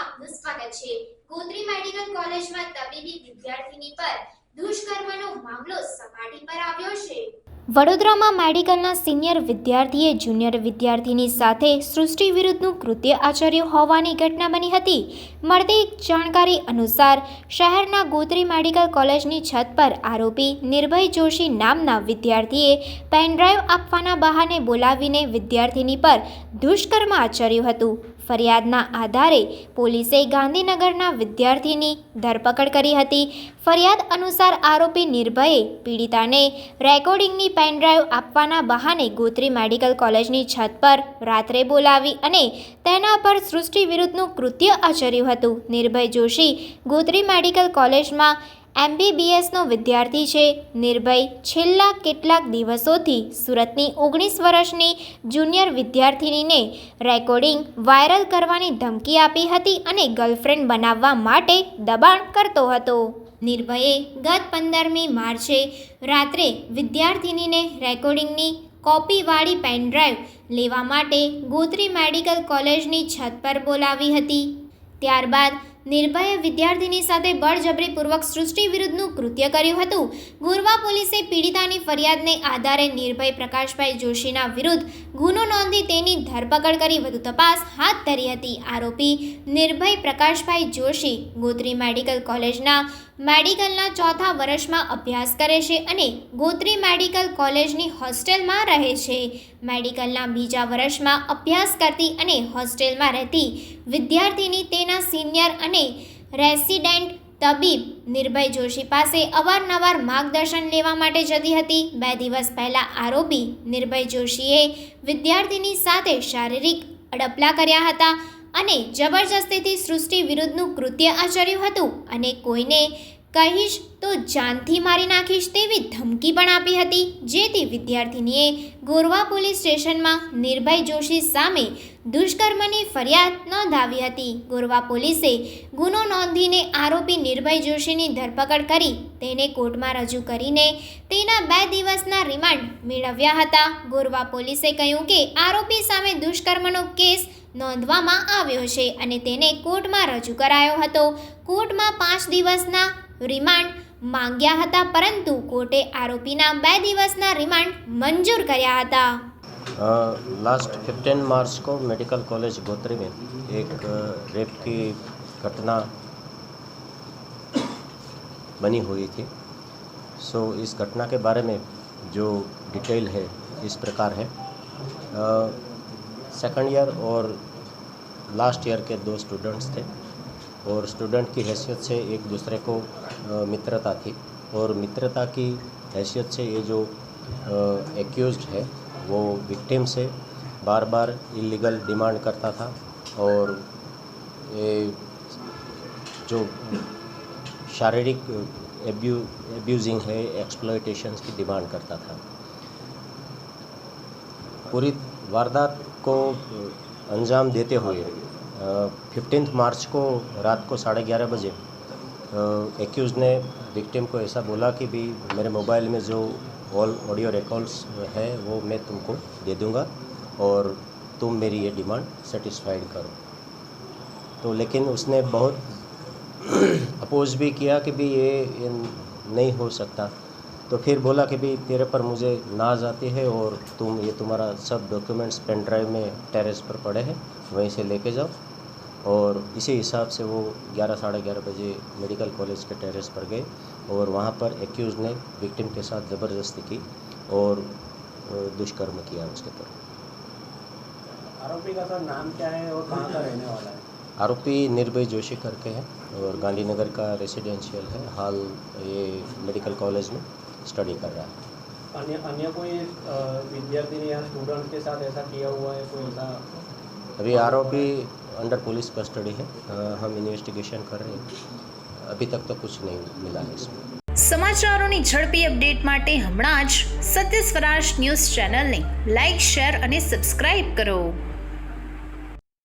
આપનું સ્વાગત છે. ગોત્રી મેડિકલ કોલેજમાં તબીબી વિદ્યાર્થીની પર દુષ્કર્મનો મામલો સપાટી પર આવ્યો છે. વડોદરામાં મેડિકલના સિનિયર વિદ્યાર્થીએ જુનિયર વિદ્યાર્થીની સાથે સૃષ્ટિ વિરુદ્ધનું કૃત્ય આચર્યું હોવાની ઘટના બની હતી. મળતી જાણકારી અનુસાર, શહેરના ગોત્રી મેડિકલ કોલેજની છત પર આરોપી નિર્ભય જોશી નામના વિદ્યાર્થીએ પેનડ્રાઈવ આપવાના બહાને બોલાવીને વિદ્યાર્થીની પર દુષ્કર્મ આચર્યું હતું. ફરિયાદના આધારે પોલીસે ગાંધીનગરના વિદ્યાર્થીની ધરપકડ કરી હતી. ફરિયાદ અનુસાર આરોપી નિર્ભયે પીડિતાને રેકોર્ડિંગની પેનડ્રાઈવ આપવાના બહાને ગોત્રી મેડિકલ કોલેજની છત પર રાત્રે બોલાવી અને તેના પર સૃષ્ટિ વિરુદ્ધનું કૃત્ય આચર્યું હતું. નિર્ભય જોશી ગોત્રી મેડિકલ કોલેજમાં એમબીબીએસનો વિદ્યાર્થી છે. નિર્ભય છેલ્લા કેટલાક દિવસોથી સુરતની ઓગણીસ વર્ષની જુનિયર વિદ્યાર્થિનીને રેકોર્ડિંગ વાયરલ કરવાની ધમકી આપી હતી અને ગર્લફ્રેન્ડ બનાવવા માટે દબાણ કરતો હતો. નિર્ભયે ગત પંદરમી માર્ચે રાત્રે વિદ્યાર્થિનીને રેકોર્ડિંગની કોપીવાળી પેનડ્રાઈવ લેવા માટે ગોત્રી મેડિકલ કોલેજની છત પર બોલાવી હતી. ત્યારબાદ નિર્ભયે વિદ્યાર્થીની સાથે બળજબરીપૂર્વક સૃષ્ટિ વિરુદ્ધનું કૃત્ય કર્યું હતું. ગુરવા પોલીસે પીડિતાની ફરિયાદને આધારે નિર્ભય પ્રકાશભાઈ જોશીના વિરુદ્ધ ગુનો નોંધી તેની ધરપકડ કરી વધુ તપાસ હાથ ધરી હતી. આરોપી નિર્ભય પ્રકાશભાઈ જોશી ગોત્રી મેડિકલ કોલેજના મેડિકલના ચોથા વર્ષમાં અભ્યાસ કરે છે અને ગોત્રી મેડિકલ કોલેજની હોસ્ટેલમાં રહે છે. મેડિકલના બીજા વર્ષમાં અભ્યાસ કરતી અને હોસ્ટેલમાં રહેતી વિદ્યાર્થીની તેના સિનિયર અને રેસિડેન્ટ તબીબ નિર્ભય જોશી પાસે અવારનવાર માર્ગદર્શન લેવા માટે જતી હતી. બે દિવસ પહેલાં આરોપી નિર્ભય જોશીએ વિદ્યાર્થીની સાથે શારીરિક અડપલા કર્યા હતા અને જબરજસ્તીથી સૃષ્ટિ વિરુદ્ધનું કૃત્ય આચર્યું હતું અને કોઈને કહીશ તો જાનથી મારી નાખીશ તેવી ધમકી પણ આપી હતી જેથી વિદ્યાર્થિનીએ ગોરવા પોલીસ સ્ટેશનમાં નિર્ભય જોશી સામે દુષ્કર્મની ફરિયાદ નોંધાવી હતી. ગોરવા પોલીસે ગુનો નોંધીને આરોપી નિર્ભય જોશીની ધરપકડ કરી, તેને કોર્ટમાં રજૂ કરીને તેના બે દિવસના રિમાન્ડ મેળવ્યા હતા. ગોરવા પોલીસે કહ્યું કે આરોપી સામે દુષ્કર્મનો કેસ નોંધવામાં આવ્યો છે અને તેને કોર્ટમાં રજૂ કરાયો હતો. કોર્ટમાં પાંચ દિવસના રિમાન્ડ માંગ્યા હતા પરંતુ કોર્ટે આરોપીના બે દિવસના રિમાન્ડ મંજૂર કર્યા હતા लास्ट 15 मार्च को मेडिकल कॉलेज गोत्री में एक रेप की घटना बनी हुई थी सो इस घटना के बारे में जो डिटेल है इस प्रकार है सेकंड ईयर और लास्ट ईयर के दो स्टूडेंट्स थे और स्टूडेंट की हैसियत से एक दूसरे को मित्रता थी और मित्रता की हैसियत से ये जो एक्यूज्ड है, वो विक्टिम से बार बार इलीगल डिमांड करता था। और ये जो शारीरिक एब्यू एब्यूजिंग है एक्सप्लोइटेशन की डिमांड करता था। पूरी वारदात को अंजाम देते हुए फिफ्टींथ मार्च को रात को साढ़े ग्यारह बजे एक्यूज ने विक्टिम को ऐसा बोला कि भी मेरे मोबाइल में जो ऑल ऑडियो रिकॉर्ड्स है वो मैं तुमको दे दूँगा और तुम मेरी ये डिमांड सेटिस्फाइड करो। तो लेकिन उसने बहुत अपोज भी किया कि भी ये, ये नहीं हो सकता। तो फिर बोला कि भी तेरे पर मुझे नाज आती है और तुम ये तुम्हारा सब डॉक्यूमेंट्स पेन ड्राइव में टेरेस पर पड़े हैं वहीं से लेके जाओ। और इसी हिसाब से वो ग्यारह साढ़े ग्यारह बजे मेडिकल कॉलेज के टेरेस पर गए और वहाँ पर एक्यूज ने विक्टिम के साथ ज़बरदस्ती की और दुष्कर्म किया उसके ऊपर। आरोपी का सर नाम क्या है और कहाँ का रहने वाला है? आरोपी निर्भय जोशी करके है और गांधीनगर का रेसिडेंशियल है। हाल ये मेडिकल कॉलेज में स्टडी कर रहा है। अन्य अन्य कोई विद्यार्थी या स्टूडेंट के साथ ऐसा किया हुआ है कोई ऐसा? अभी आरोपी अंडर पुलिस कस्टडी है अ, हम इन्वेस्टिगेशन कर रहे हैं अभी तक तो कुछ नहीं मिला है इसमें સમાચારોની ઝડપી અપડેટ માટે હમણાં જ સત્ય સ્વરાજ ન્યૂઝ ચેનલને લાઇક શેર અને સબસ્ક્રાઇબ કરો